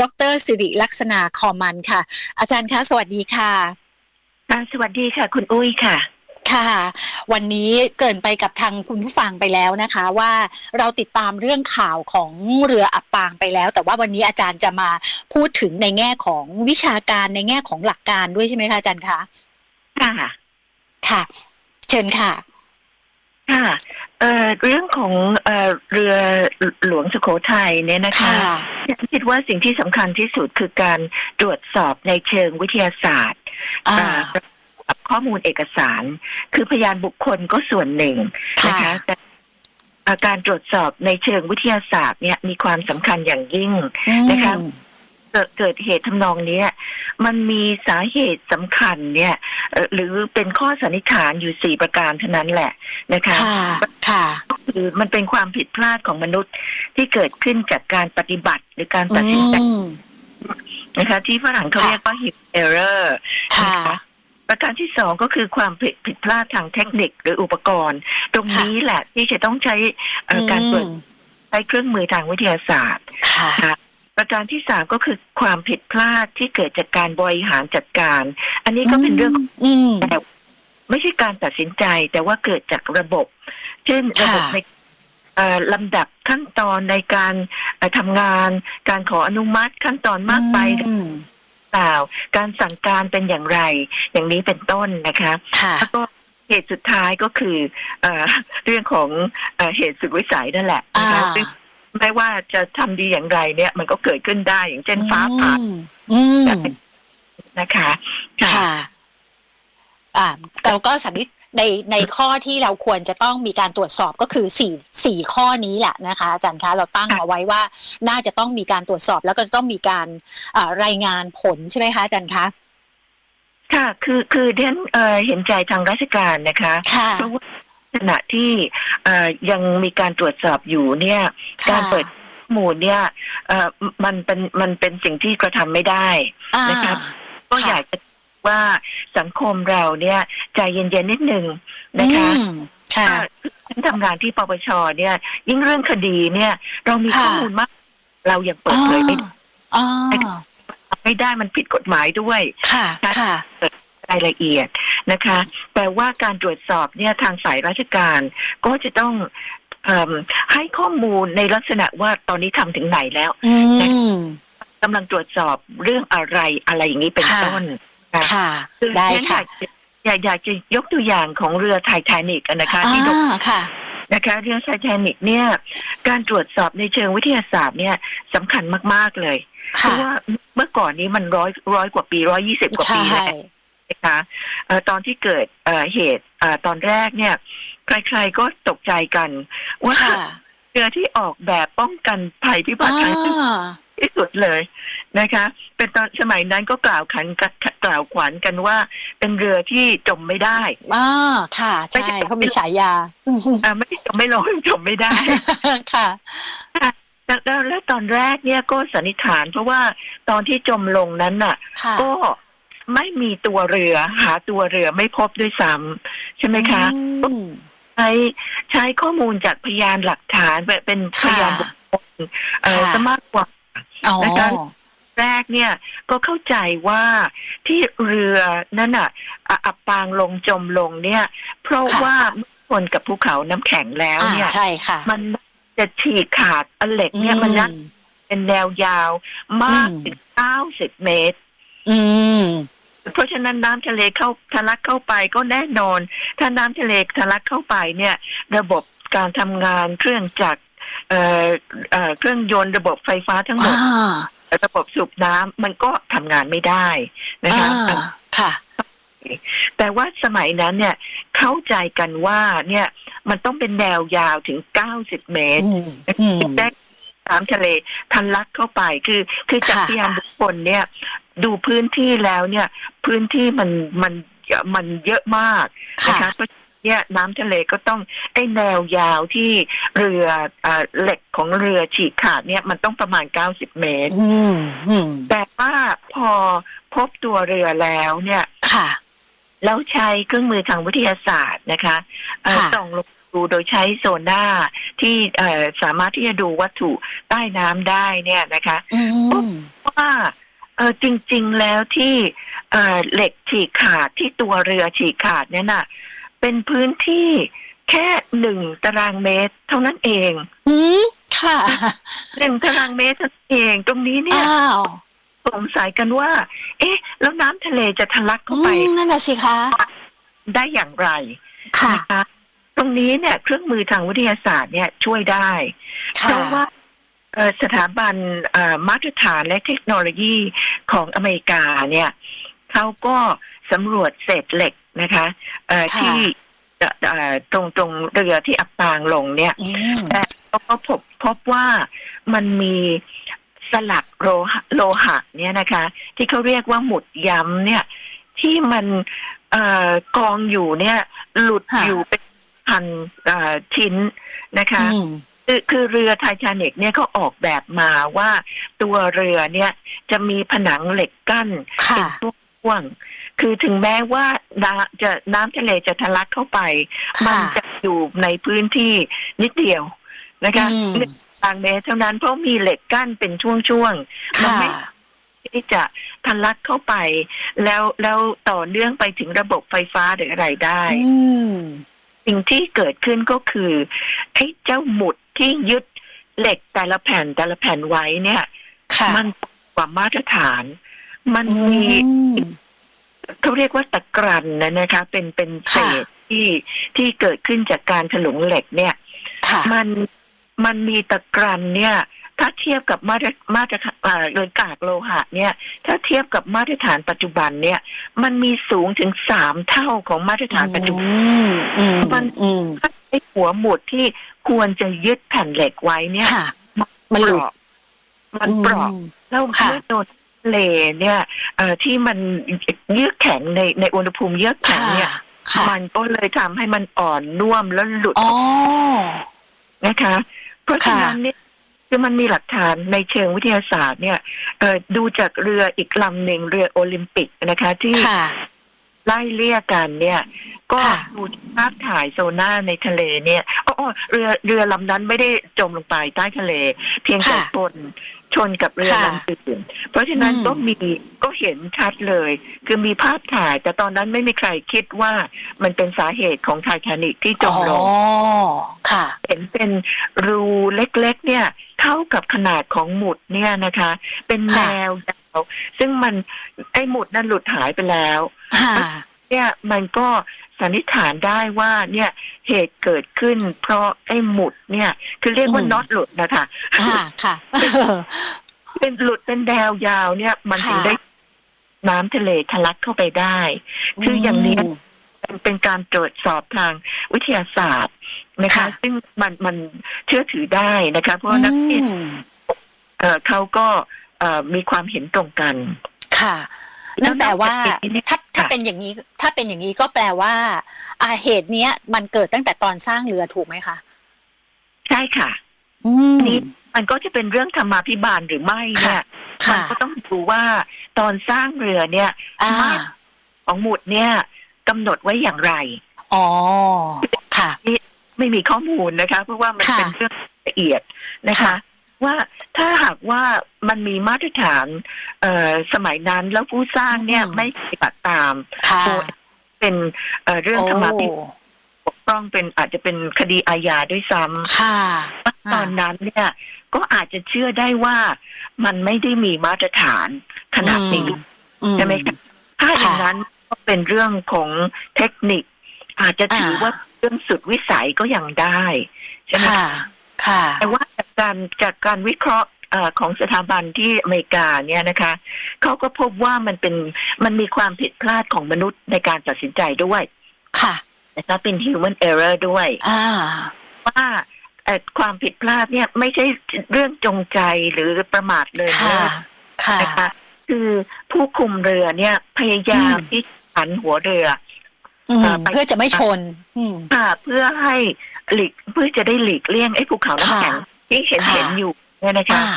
ดรสิริลักษณาคอมันค่ะ อาจารย์คะสวัสดีค่ะอ่าสวัสดีค่ะ คุณอุ้ยค่ะ ค่ะ วันนี้เกรินไปกับทางคุณผู้ฟังไปแล้วนะคะ ว่าเราติดตามเรื่องข่าวของเรืออับปางไปแล้ว แต่ว่าวันนี้อาจารย์จะมาพูดถึงในแง่ของวิชาการในแง่ของหลักการด้วยใช่ไหมคะอาจารย์คะค่ะค่ะ เชิญค่ะ ค่ะเอ่อเรื่องของเอ่อเรือหลวงสุโขทัยเนี่ยนะคะค่ะ ฉันคิดว่าสิ่งที่สำคัญที่สุดคือการตรวจสอบในเชิงวิทยาศาสตร์ อ่า อ่ากับข้อมูลเอกสาร คือพยานบุคคลก็ส่วนหนึ่งนะค่ะ คะแต่อ่าการตรวจสอบในเชิงวิทยาศาสตร์เนี่ยมีความสำคัญอย่างยิ่ง นะคะ อืม เกิดเกิดเหตุทำนองเนี้ยมันมีสาเหตุสำคัญเนี่ยเอ่อหรือเป็นข้อสันนิษฐานอยู่สี่ประการเท่านั้นแหละนะคะค่ะค่ะก็คือมันเป็นความผิดพลาดของมนุษย์ที่เกิดขึ้นจากการปฏิบัติหรือการตัดสินใจอืมนะคะ ที่ฝรั่งเขาค่ะเรียกว่า human error ค่ะนะคะประการที่สองก็คือความผิดผิดพลาดทางเทคนิคหรืออุปกรณ์ ตรงนี้แหละที่จะต้องใช้เอ่ออการตรวจใช้เครื่องมือทางวิทยาศาสตร์ค่ะค่ะ ประการที่สามก็คือความผิดพลาดที่เกิดจากการบริหารจัดการ อันนี้ก็เป็นเรื่องของอืมแต่ไม่ใช่การตัดสินใจแต่ว่าเกิดจากระบบ เช่นระบบค่ะในเอ่อลำดับขั้นตอนในการเอ่อทำงาน การขออนุมัติขั้นตอนมากไปหรืออืมเปล่า การสั่งการเป็นอย่างไร อย่างนี้เป็นต้นนะคะค่ะแล้วก็เหตุสุดท้ายก็คือเอ่อเรื่องของเอ่อเหตุสุดวิสัยนั่นแหละนะคะอ่าซึ่ง ไม่ว่าจะทำดีอย่างไรเนี่ย มันก็เกิดขึ้นได้อย่างเช่นฟ้าผ่าอืมอืมนะคะค่ะค่ะ อ่าเราก็สันนิษในในข้อที่เราควรจะต้องมีการตรวจสอบก็คือสี่สี่ข้อนี้แหละนะคะอาจารย์คะเราตั้งค่ะเอาไว้ว่าน่าจะต้องมีการตรวจสอบแล้วก็จะต้องมีการอ่ารายงานผลใช่ไหมคะอาจารย์คะค่ะ คือคือเดนเอ่อเห็นใจทางราชการนะคะค่ะเพราะว่า ขณะที่เอ่อยังมีการตรวจสอบอยู่เนี่ยค่ะการเปิดข้อมูลเนี่ยเอ่อมันเป็นมันเป็นสิ่งที่กระทำไม่ได้อ่านะครับ ก็ค่ะอยากจะว่าสังคมเราเนี่ยใจเย็นๆนิดนึงนะคะอืมค่ะว่าฉันทำงานที่ปปชเนี่ย ยิ่งเรื่องคดีเนี่ย เรามีค่ะข้อมูลมาก เรายังเปิดเผยไม่ได้อ๋อไม่ได้มันผิดกฎหมายด้วยค่ะค่ะ รายละเอียดนะคะ แต่ว่าการตรวจสอบเนี่ยทางฝ่ายราชการก็จะต้องเอิ่มให้ข้อมูลในลักษณะว่าตอนนี้ทำถึงไหนแล้วอืมกำลังตรวจสอบเรื่องอะไรอะไรอย่างนี้เป็นค่ะต้นค่ะคือได้ฉันอค่ะยากจะอยากอยากจะยกตัวอย่างของเรือไททานิกนะคะอ่าที่ดกค่ะนะคะเรือไททานิกเนี่ย การตรวจสอบในเชิงวิทยาศาสตร์เนี่ยสำคัญมาก ๆ เลย เพค่ะราะว่าเมื่อก่อนนี้มันร้อยร้อยกว่าปีร้อยยี่สิบกว่าใช่ปีแล้วนะ คะเอ่อตอนที่เกิดเอ่อเหตุเอ่อตอนแรกเนี่ย ใครๆก็ตกใจกัน ว่าค่ะเรือที่ออกแบบป้องกันภัยพิบัติทางทะเลอ่าที่สุดเลยนะคะ เป็นตอนสมัยนั้นก็กล่าวขันกันกล่าวขวัญกันว่า เป็นเรือที่จมไม่ได้อ่าค่ะ ใช่เขามีฉายาอ่าไม่ใช่จมไม่ลงจมไม่ได้ค่ะแล้วแล้วแล้วตอนแรกเนี่ยก็สันนิษฐานเพราะว่าตอนที่จมลงนั้นน่ะค่ะก็ ไม่มีตัวเรือ หาตัวเรือไม่พบด้วยซ้ำใช่ไหมคะอืมใช้ใช้ข้อมูลจากพยานหลักฐานแบบเป็นพค่ะยานบุคคลเอ่อค่ะจะมากกว่าอ๋อนะคะแรกเนี่ยก็เข้าใจว่าที่เรือนั่นอะอะอับปางลงจมลงเนี่ย เพราะค่ะว่าเมื่อชนกับภูเขาน้ำแข็งแล้วอ่าเนี่ยใช่ค่ะ มันจะฉีกขาดอันเหล็กเนี่ยมันน่าเป็นแนวยาวมากอืมถึงเก้าสิบเมตร อืม เพราะฉะนั้นน้ำทะเลเข้าทะลักเข้าไปก็แน่นอน ถ้าน้ำทะเลทะลักเข้าไปเนี่ย ระบบการทำงานเครื่องจักรเอ่อเอ่อเครื่องยนต์ระบบไฟฟ้าทั้งหมอ่าดระบบสูบน้ำมันก็ทำงานไม่ได้นะคะอ่าค่ะแต่ว่าสมัยนั้นเนี่ยเข้าใจกันว่าเนี่ยมันต้องเป็นแนวยาวถึง90เมตรอืมอืมได้น้ำทะเลทันลักเข้าไปคือคือจากค่ะพยานบุคคลเนี่ย ดูพื้นที่แล้วเนี่ย พื้นที่มันมันมันเยอะมากนะค่ะคะเพราะเนี่ยน้ำทะเลก็ต้องไอ้แนวยาวที่เรือเอ่อเหล็กของเรือฉีกขาดเนี่ยมันต้องประมาณ90เมตรอืมอืมแต่ว่าพอพบตัวเรือแล้วเนี่ยค่ะแล้วใช้เครื่องมือทางวิทยาศาสตร์นะคะเอ่อค่ะส่องลงดูโดยใช้โซน่าที่เอ่อสามารถที่จะดูวัตถุใต้น้ำได้เนี่ยนะคะอืมพ อจริง ๆ แล้วที่เอ่อเหล็กฉีกขาดที่ตัวเรือฉีกขาดเนี่ยน่ะ เป็นพื้นที่แค่หนึ่งตารางเมตร เท่านั้นเอง อืมค่ะหนึ่งตารางเมตรเท่านั้นเอง ตรงนี้เนี่ยอ้าวสงสัยกันว่า เอ๊ะ แล้วน้ำทะเลจะทะลักเข้าอืไปมนั่นน่ะสิคะได้อย่างไร ค่ะนะคะตรงนี้เนี่ย เครื่องมือทางวิทยาศาสตร์เนี่ยช่วยได้ เพค่ะราะว่าเอ่อ สถาบันเอ่อมาตรฐานและเทคโนโลยีของอเมริกาเนี่ยเขาก็สำรวจเศษเหล็กนะคะเอ่อค่ะที่เอ่อเอ่อตรงตรงเรือที่อับปางลงเนี่ยอืมแต่ก็พบพบว่ามันมีสลักโลหะโลหะเนี่ยนะคะ ที่เขาเรียกว่าหมุดย้ำเนี่ย ที่มันเอ่อกองอยู่เนี่ย หลุดค่ะอยู่เป็นพันเอ่อชิ้นนะคะอืม คือคือเรือไททานิกเนี่ยเขาออกแบบมาว่าตัวเรือเนี่ยจะมีผนังเหล็กกั้นค่ะเป็นช่วงๆคือถึงแม้ว่าน้ำจะน้ำทะเลจะทะลักเข้าไป มันค่ะจะอยู่ในพื้นที่นิดเดียวนะคะอืมหนึ่งตารางเมตรเท่านั้นเพราะมีเหล็กกั้นเป็นช่วงๆมัค่ะไม่ที่จะทะลักเข้าไป แล้วแล้วต่อเนื่องไปถึงระบบไฟฟ้าหรืออะไรได้อืมสิ่งที่เกิดขึ้นก็คือไอ้เจ้าหมุด ที่ยึดเหล็กแต่ละแผ่นแต่ละแผ่นไว้เนี่ยค่ะมันกว่ามาตรฐาน มันอืมีมเขาเรียกว่าตะกรันนะนะคะ เป็นเป็นเศค่ะษที่ที่เกิดขึ้นจากการถลุงเหล็กเนี่ยค่ะมันมันมีตะกรันเนี่ย ถ้าเทียบกับมาตรมาตรฐานอ่าโดยกากโลหะ เนี่ย ถ้าเทียบกับมาตรฐานปัจจุบันเนี่ย มันมีสูงถึงสามเท่าของมาตรฐานปัจจุบันอืมอืมมันอืม ไอ้หัวหมุดที่ควรจะยึดแผ่นเหล็กไว้เนี่ยค่ะมันหลุดมันเปราะอืมแล้วค่ะเมื่อโดนทะเลเนี่ยเอ่อที่มันเยือกแข็งในในอุณหภูมิเยือกแข็งค่ะเนี่ยค่ะมันก็เลยทำให้มันอ่อนน่วมแล้วหลุดอ๋อนะคะ เพราะฉะนั้นเนี่ยคือมันมีหลักฐานในเชิงวิทยาศาสตร์เนี่ยเอ่อดูจากเรืออีกลำหนึ่งเรือโอลิมปิกนะคะ ที่ค่ะ ไล่เลี่ยกันเนี่ย ก็ค่ะ ดูภาพถ่ายโซน่าในทะเลเนี่ยอ๋ออ๋อเรือเรือลำนั้นไม่ได้จมลงไปใต้ทะเล เพียงแต่ค่ะชนชนกับเรือค่ะลำอื่นเพราะฉะนั้นอืม ก็มีก็เห็นชัดเลย คือมีภาพถ่าย แต่ตอนนั้นไม่มีใครคิดว่ามันเป็นสาเหตุของไททานิกที่จมลง อ๋อค่ะ เห็นเป็นรูเล็กๆ เนี่ย เท่ากับขนาดของหมุดเนี่ยนะคะ เป็นแนค่ะ วยาว ซึ่งมันไอ้หมุดนั้นหลุดหายไปแล้วค่ะเนี่ยมันก็สันนิษฐานได้ว่าเนี่ยเหตุเกิดขึ้น เพราะไอ้หมุดเนี่ย คือเรียกว่าอืมน็อตหลุดนะคะค่ะค่ะเป็นหลุดเป็นแนวยาวเนี่ยมันถึงค่ะได้น้ำทะเลทะลักเข้าไปได้ คืออย่างนี้มมันเป็นการตรวจสอบทางวิทยาศาสตร์นะคะค่ะซึ่งมันมันเชื่อถือได้นะคะ เพราะว่านักวิทยาอืมเอ่อเขาก็เอ่อ มีความเห็นตรงกันค่ะนั่นแปลว่าแล้วนอกจากนี้ถ้าถ้าค่ะเป็นอย่างนี้ ถ้าเป็นอย่างนี้ก็แปลว่าอาเหตุเนี้ย มันเกิดตั้งแต่ตอนสร้างเรือถูกไหมคะใช่ค่ะอืมนี่มันก็จะเป็นเรื่องธรรมาภิบาลหรือไม่เนี่ยมัค่ะก็ต้องดูว่าตอนสร้างเรือเนี่ยอ่ามาตรของหมุดเนี่ยกำหนดไว้อย่างไรอ๋อค่ะไม่มีข้อมูลนะคะ เพราะว่ามันค่ะเป็นเรื่องละเอียดนะคะค่ะ ว่าถ้าหากว่ามันมีมาตรฐานเอ่อสมัยนั้นแล้วผู้สร้างเนี่ยอืมไม่ปฏิบัติตามค่ะโดยเป็นเอ่อเรื่องธรรมาภิบาลโอ้ปกป้องเป็นอาจจะเป็นคดีอาญาด้วยซ้ำค่ะตอนนั้นเนี่ยก็อาจจะเชื่อได้ว่ามันไม่ได้มีมาตรฐานขนาดนี้อืใช่ไหมคะถ้าอย่างค่ะนั้นก็เป็นเรื่องของเทคนิค อาจจะถือว่าเรื่องสุดวิสัยก็ยังได้ใช่ไหมค่ะ คะค่ะแต่ว่าจากการจากการวิเคราะห์เอ่อของสถาบันที่อเมริกาเนี่ยนะคะเขาก็พบว่ามันเป็นมันมีความผิดพลาดของมนุษย์ในการตัดสินใจด้วย ค่ะนะคะเป็น human error ด้วยอ่าว่าเอ่อความผิดพลาดเนี่ยไม่ใช่เรื่องจงใจหรือประมาทเลยค่ะค่ะนะคะคือผู้คุมเรือเนี่ยพยายามอืมที่หันหัวเรืออืม เอ่อไปเพื่อจะไม่ชนอืมค่ะเพื่อให้หลีกเพื่อจะได้หลีกเลี่ยงไอ้ภูเขาน้ำแข็งค่ะที่เห็นค่ะเห็นอยู่เนี่ยนะคะอ่า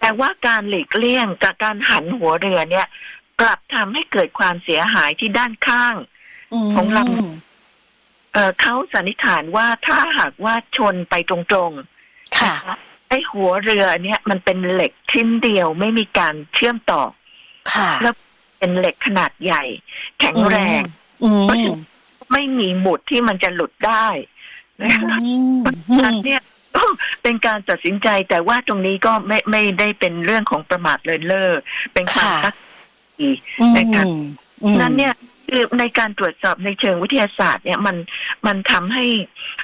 แต่ว่าการหลีกเลี่ยงกับการหันหัวเรือเนี่ย กลับทำให้เกิดความเสียหายที่ด้านข้างของเรามเอ่อเขาสันนิษฐานว่าถ้าหากว่าชนไปตรงๆค่ะไอ้หัวเรือเนี่ย มันเป็นเหล็กชิ้นเดียวไม่มีการเชื่อมต่อ ค่ะ แล้วเป็นเหล็กขนาดใหญ่ แข็งแรง อืมไม่มีหมุดที่มันจะหลุดได้นะคะอืมอันเนี่ยก็เป็นการตัดสินใจแต่ว่าตรงนี้ก็ไม่ไม่ได้เป็นเรื่องของประมาทเลินเล่อเป็นความตั้งใจนะคะอืมนั้นเนี่ยคือในการตรวจสอบในเชิงวิทยาศาสตร์ เนี่ยมันมันทำให้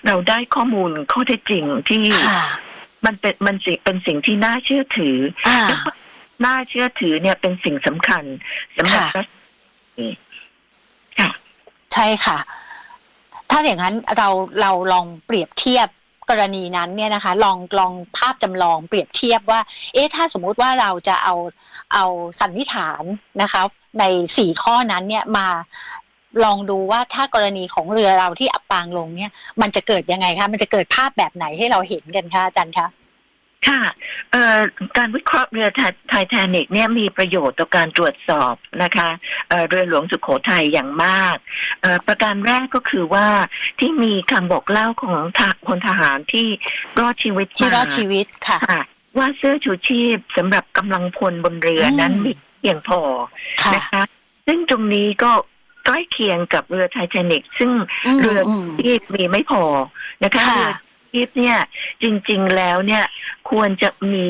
เราได้ข้อมูลข้อเท็จจริงที่ค่ะมันเป็นมันสิเป็นสิ่งที่น่าเชื่อถืออ่าและน่าเชื่อถือเนี่ยเป็นสิ่งสำคัญสำหรับค่ะรัฐค่ะ ใช่ค่ะ ถ้าอย่างนั้นเราเราลองเปรียบเทียบกรณีนั้นเนี่ยนะคะ ลองลองภาพจำลองเปรียบเทียบว่า เอ๊ะถ้าสมมุติว่าเราจะเอาเอาสันนิษฐานนะคะในสี่ข้อนั้นเนี่ยมาลองดูว่าถ้ากรณีของเรือเราที่อับปางลงเนี่ย มันจะเกิดยังไงคะมันจะเกิดภาพแบบไหนให้เราเห็นกันคะอาจารย์คะ ค่ะเอ่อการวิเคราะห์เรือไททานิกเนี่ยมีประโยชน์ต่อการตรวจสอบนะคะเอ่อเรือหลวงสุโขทัยอย่างมากเอ่อประการแรกก็คือว่าที่มีคำบอกเล่าของทหพลทหารที่รอดชีวิตที่รอดมาชีวิตค่ะค่ะว่าเสื้อชูชีพสำหรับกำลังพลบนเรืออมนั้นมีเพียงพอค่ะนะคะ ซึ่งตรงนี้ก็ใกล้เคียงกับเรือไททานิกซึ่งมเรือมที่มีไม่พอนะคะค่ะเรือ ที่เนี่ยจริง ๆแล้วเนี่ยควรจะมี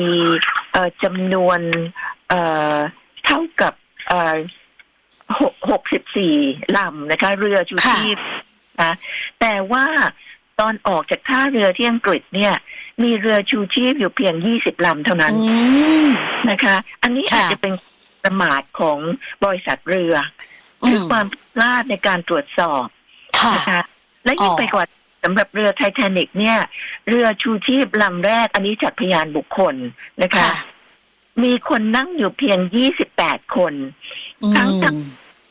เอ่อจำนวนเอ่อเท่ากับเอ่อหกหกสิบสี่ลำนะคะ เรือชูชีพนะแต่ว่าตอนออกจากท่าเรือที่อังกฤษเนี่ย มีเรือชูชีพอยู่เพียงยี่สิบลำเท่านั้นอืมนะคะ อันนี้ค่ะอาจจะเป็นประมาทของบริษัทเรือคือความผิดพลาดในการตรวจสอบค่ะนะคะและยิ่งอ๋อไปกว่า สำหรับเรือไททานิกเนี่ย เรือชูชีพลำแรก อันนี้จากพยานบุคคลนะคะค่ะมีคนนั่งอยู่เพียง28คน ทั้งอืม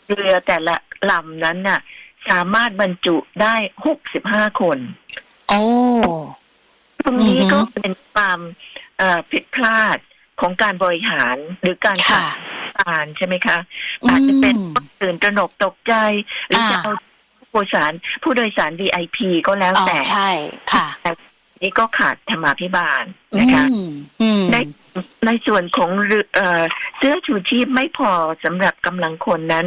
เรือแต่ละลำนั้นน่ะ สามารถบรรจุได้65คน โอ้ตรงนี้อือฮึก็เป็นความเอ่อผิดพลาดของการบริหารหรือการค่ะการใช่ไหมคะอาจจะเป็นอืมตื่นตระหนกตกใจหรืออ่าจะเอา ผู้โดยสารผู้โดยสาร VIP ก็แล้วอ๋อแต่ใช่ค่ะนี่ก็ขาดธรรมาภิบาลนะคะอืมอืมในในส่วนของเรือเอ่อเสื้อชูชีพไม่พอสำหรับกำลังคนนั้น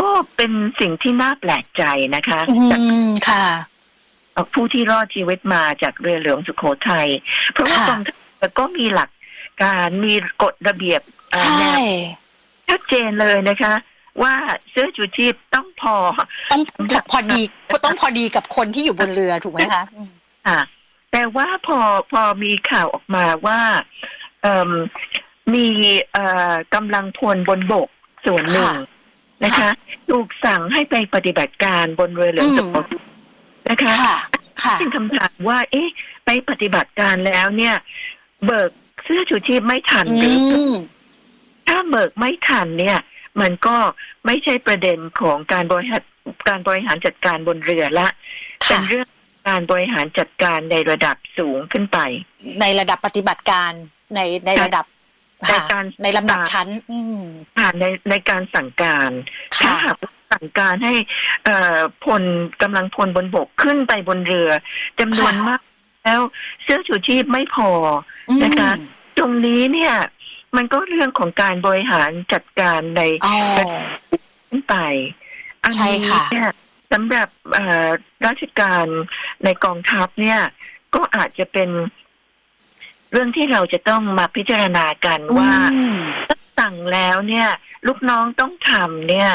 ก็เป็นสิ่งที่น่าแปลกใจนะคะอืจากมค่ะ ผู้ที่รอดชีวิตมาจากเรือหลวงสุโขทัยเพราะว่าค่ะกองทัพเรือก็มีหลักการมีกฎระเบียบเอ่อใช่แนวชัดเจนเลยนะคะ ว่าเสื้อชูชีพต้องพอต้องพอดีต้องพอดีกับคนที่อยู่บนเรือถูกไหมคะอืมค่ะแต่ว่าพอพอมีข่าวออกมาว่าเอิ่มมีเอ่อกำลังพลบนบกส่วนหนึ่งนะคะ ถูกสั่งให้ไปปฏิบัติการบนเรือเหลืองสุโขทัยนะคะค่ะค่ะเป็นคำถามว่า เอ๊ะ ไปปฏิบัติการแล้วเนี่ย เบิกเสื้อชูชีพไม่ทันอืหรือมถ้าเบิกไม่ทันเนี่ย มันก็ไม่ใช่ประเด็นของการบริหารการบริหารจัดการบนเรือละ เป็ค่ะนเรื่องการบริหารจัดการในระดับสูงขึ้นไป ในระดับปฏิบัติการในในระดับในค่ะการในลำดับชั้นอืมค่ะในในการสั่งการถ้าค่ะหากว่าสั่งการให้เอ่อพลกำลังพลบนบกขึ้นไปบนเรือจำนวนค่ะมากแล้วเสื้อชูชีพไม่พอนะคะ ตรงนี้เนี่ย มันก็เรื่องของการบริหารจัดการในอ๋อขึ้นไป อันใช่นี้ค่ะเนี่ยสำหรับเอ่อราชการในกองทัพเนี่ย ก็อาจจะเป็นเรื่องที่เราจะต้องมาพิจารณากันว่าอืมถ้าสั่งแล้วเนี่ย ลูกน้องต้องทำเนี่ย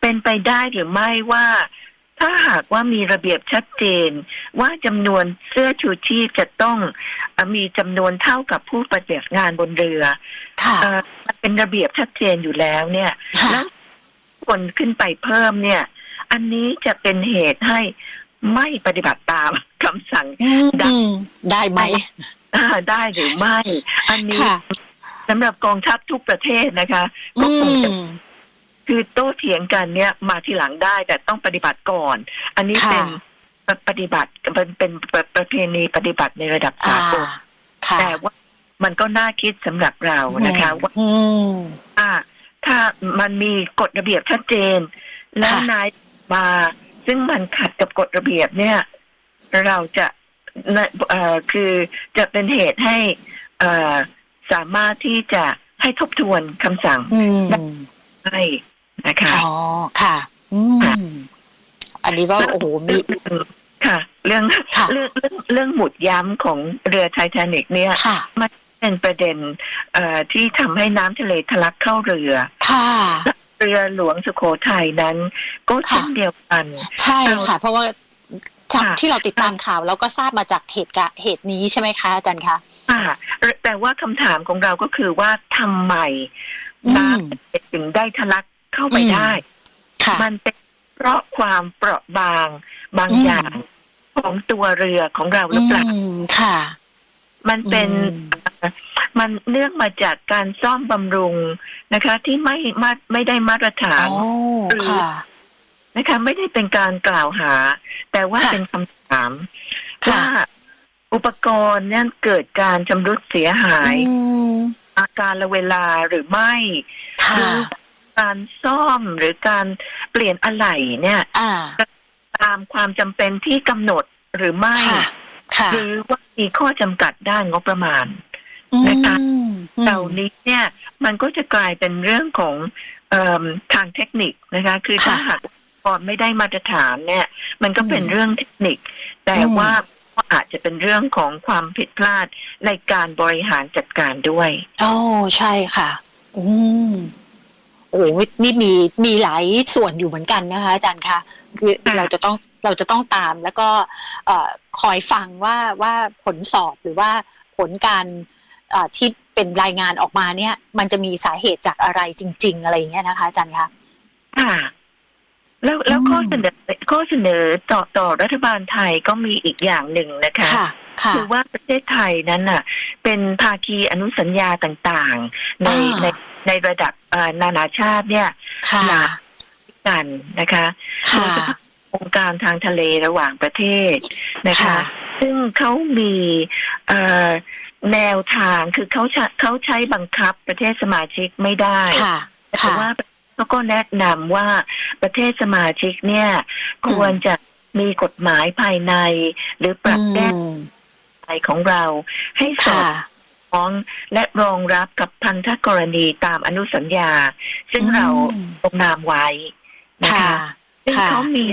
เป็นไปได้หรือไม่ว่า ถ้าหากว่ามีระเบียบชัดเจน ว่าจำนวนเสื้อชูชีพจะต้องเอ่อมีจำนวนเท่ากับผู้ปฏิบัติงานบนเรือค่ะเอ่อมันเป็นระเบียบชัดเจนอยู่แล้วเนี่ยค่ะแล้วคนขึ้นไปเพิ่มเนี่ย อันนี้จะเป็นเหตุให้ไม่ปฏิบัติตามคำสั่งอืมได้ไหมอ่าได้หรือไม่ อันนี้ค่ะสำหรับกองทัพทุกประเทศนะคะก็อืคงจะม คือโต้เถียงกันเนี่ยมาทีหลังได้แต่ต้องปฏิบัติก่อน อันนี้ค่ะ เป็นปฏิบัติเป็นเป็นประประเพณีปฏิบัติในระดับอ่าสากลค่ะแต่ว่ามันก็น่าคิดสำหรับเรานะคะว่า อืมอ่าถ้ามันมีกฎระเบียบชัดเจน แล้วค่ะ นายมา ซึ่งมันขัดกับกฎระเบียบเนี่ย เราจะเอ่อคือจะเป็นเหตุให้เอ่อสามารถที่จะให้ทบทวนคำสั่งอืม ให้ นะคะ อ๋อค่ะ อืม อันนี้ก็โอ้โหมีค่ะเรื่องค่ะ เรื่องเรื่องเรื่องหมุดย้ำของเรือไททานิกเนี่ยค่ะเป็นประเด็นเอ่อที่ทำให้น้ำทะเลทะลักเข้าเรือค่ะเรือหลวงสุโขทัยนั้น ก็เช่นค่ะเดียวกัน ใช่ค่ะ เพราะว่าค่ะที่เราติดตามข่าวเราก็ทราบมาจากเหตุการณ์เหตุนี้ใช่ไหมคะอาจารย์คะค่ะแต่ว่าคำถามของเราก็คือว่าทำไมอืมน้ำถึงได้ทะลัก เข้าไปอืมได้ ค่ะ มันเป็นเพราะความเปราะบางบางอืม อย่างของตัวเรือของเราหรือเปล่า อืมค่ะ มันเป็นอืมมันเนื่องมาจากการซ่อมบำรุงนะคะ ที่ไม่มาไม่ได้มาตรฐานโอ้ค่ะ นะคะ ไม่ได้เป็นการกล่าวหา แต่ว่าค่ะเป็นคำถามค่ะ ว่าอุปกรณ์เนี่ยเกิดการชำรุดเสียหาย อืมอาการละเวลาหรือไม่ค่ะ หรือ การซ่อมหรือการเปลี่ยนอะไหล่เนี่ยอ่า ตามความจำเป็นที่กำหนดหรือไม่ ค่ะ ค่ะหรือว่ามีข้อจำกัดด้านงบประมาณอืมนะคะ อืมเหล่านี้เนี่ยมันก็จะกลายเป็นเรื่องของเอมทางเทคนิคนะคะ คือค่ะถ้าหากอุปกรณ์ไม่ได้มาตรฐานเนี่ย มันก็เป็นอืมเรื่องเทคนิค แต่อืมว่าก็อาจจะเป็นเรื่องของความผิดพลาดในการบริหารจัดการด้วย โอ้ใช่ค่ะ อืม โอ้นี่มีมีหลายส่วนอยู่เหมือนกันนะคะ อาจารย์คะคือค่ะเราจะต้องเราจะต้องตามแล้วก็เอ่อคอยฟังว่าว่าผลสอบหรือว่าผลการเอ่อที่เป็นรายงานออกมาเนี่ย มันจะมีสาเหตุจากอะไรจริง ๆ อะไรอย่างเงี้ยนะคะ อาจารย์คะค่ะ แล้วแล้วอืมข้อเสนอข้อเสนอต่อต่อรัฐบาลไทยก็มีอีกอย่างหนึ่งนะคะค่ะค่ะคือว่าประเทศไทยนั้นน่ะ เป็นภาคีอนุสัญญาต่างๆ ในอ่าใน ในระดับเอ่อนานาชาติเนี่ยค่ะหลายกันนะคะค่ะโดยเฉพาะองค์การทางทะเลระหว่างประเทศนะคะค่ะซึ่งเขามีเอ่อแนวทางคือเขาใช้เขาใช้บังคับประเทศสมาชิกไม่ได้ค่ะแต่ค่ะว่าเขาก็แนะนำว่าประเทศสมาชิกเนี่ย ควรจะมีกฎหมายภายใน หรือปรับแก้อืมไขของเราให้สอค่ะด คล้องและรองรับกับพันธกรณีตามอนุสัญญา ซึ่งเราอืมลงนามไว้นะค่ะคะซึ่งค่ะเขามี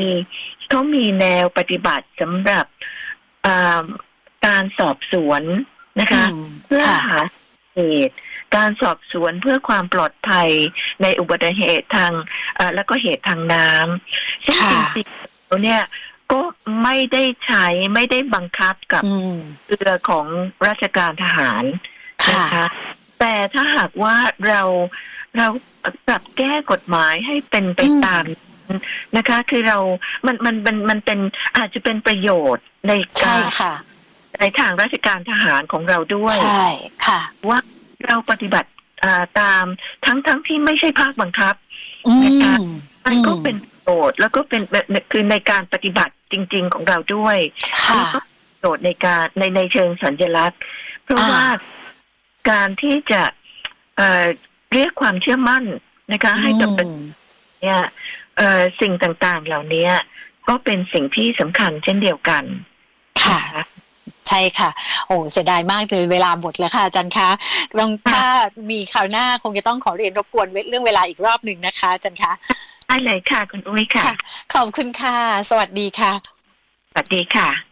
เขามีแนวปฏิบัติสำหรับอ่าการสอบสวนนะคะอืมเพื่อค่ะหาเหตุการสอบสวนเพื่อความปลอดภัยในอุบัติเหตุทางเอ่อแล้วก็เหตุทางน้ำซึ่งค่ะจริงๆแล้วเนี่ย ก็ไม่ได้ใช้ไม่ได้บังคับกับอืมเรือของราชการทหารนะค่ะคะแต่ถ้าหากว่าเราเราปรับแก้กฎหมายให้เป็นไปอืมตามนั้นนะคะ คือเรา มัน มัน มัน มันเป็น อาจจะเป็นประโยชน์ในใช่การค่ะในทางราชการทหารของเราด้วย ใช่ ค่ะ ว่าเราปฏิบัติอ่าตามทั้งทั้งที่ไม่ใช่ภาคบังคับอืมนะคะมันก็อืมเป็นประโยชน์แล้วก็เป็นคือในการปฏิบัติ จริง ๆ ของเราด้วยค่ะแล้วก็ประโยชน์ในการในในเชิงสัญลักษณ์ เพราะอ่า ว่าการที่จะเอ่อเรียกความเชื่อมั่นนะคะ ให้กับประอืมเนี่ยเอ่อสิ่งต่างๆ เหล่านี้ก็เป็นสิ่งที่สำคัญเช่นเดียวกันค่ะนะคะใช่ค่ะ โอ้เสียดายมากเลยเวลาหมดแล้วค่ะอาจารย์คะลองถ้ามีคราวหน้าคงจะต้องขอเรียนรบกวนเรื่องเวลาอีกรอบหนึ่งนะคะอาจารย์คะ ได้เลยค่ะ คุณอุ้ยค่ะค่ะ ขอบคุณค่ะ สวัสดีค่ะ สวัสดีค่ะ